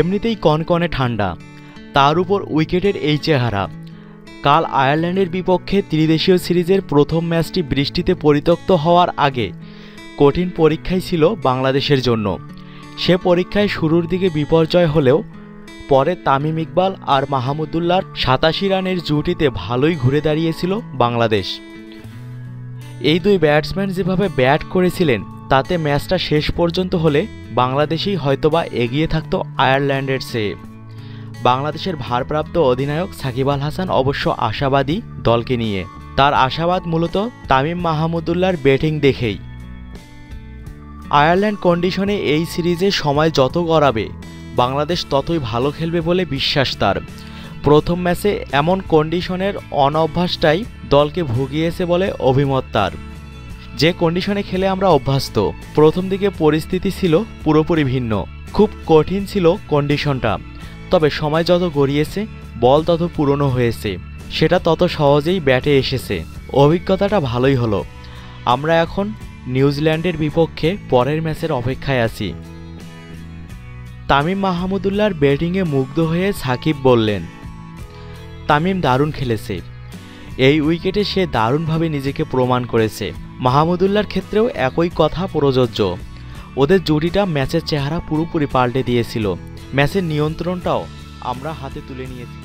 এমনিতেই কনকনে ঠান্ডা তার উপর উইকেটের এই চেহারা। কাল আয়ারল্যান্ডের বিপক্ষে ত্রিদেশীয় সিরিজের প্রথম ম্যাচটি বৃষ্টিতে পরিত্যক্ত হওয়ার আগে কঠিন পরীক্ষাই ছিল বাংলাদেশের জন্য। সে পরীক্ষায় শুরুর দিকে বিপর্যয় হলেও পরে তামিম ইকবাল আর মাহমুদুল্লাহর সাতাশি রানের জুটিতে ভালোই ঘুরে দাঁড়িয়েছিল বাংলাদেশ। এই দুই ব্যাটসম্যান যেভাবে ব্যাট করেছিলেন তাতে ম্যাচটা শেষ পর্যন্ত হলে বাংলাদেশই হয়তোবা এগিয়ে থাকতো আয়ারল্যান্ডের চেয়ে বাংলাদেশের ভারপ্রাপ্ত অধিনায়ক সাকিব আল হাসান অবশ্য আশাবাদী দলকে নিয়ে। তার আশাবাদ মূলত তামিম মাহমুদুল্লার ব্যাটিং দেখেই। আয়ারল্যান্ড কন্ডিশনে এই সিরিজে সময় যত গড়াবে, বাংলাদেশ ততই ভালো খেলবে বলে বিশ্বাস তার। প্রথম ম্যাচে এমন কন্ডিশনের অনভ্যাসটাই দলকে ভুগিয়েছে বলে অভিমত তার। যে কন্ডিশনে খেলে আমরা অভ্যস্ত, প্রথম দিকে পরিস্থিতি ছিল পুরোপুরি ভিন্ন। খুব কঠিন ছিল কন্ডিশনটা তবে সময় যত গড়িয়েছে, বল তত পুরনো হয়েছে। সেটা তত সহজেই ব্যাটে এসেছে। অভিজ্ঞতাটা ভালোই হলো। আমরা এখন নিউজিল্যান্ডের বিপক্ষে পরের ম্যাচের অপেক্ষায় আছি। তামিম মাহমুদুল্লাহর ব্যাটিংয়ে মুগ্ধ হয়ে সাকিব বললেন, তামিম দারুণ খেলেছে। এই উইকেটে সে দারুণভাবে নিজেকে প্রমাণ করেছে। মাহমুদুল্লাহর ক্ষেত্রেও একই কথা প্রযোজ্য। ওদের জুটিটা ম্যাচের চেহারা পুরোপুরি পাল্টে দিয়েছিল। ম্যাচের নিয়ন্ত্রণটাও আমরা হাতে তুলে নিয়েছি।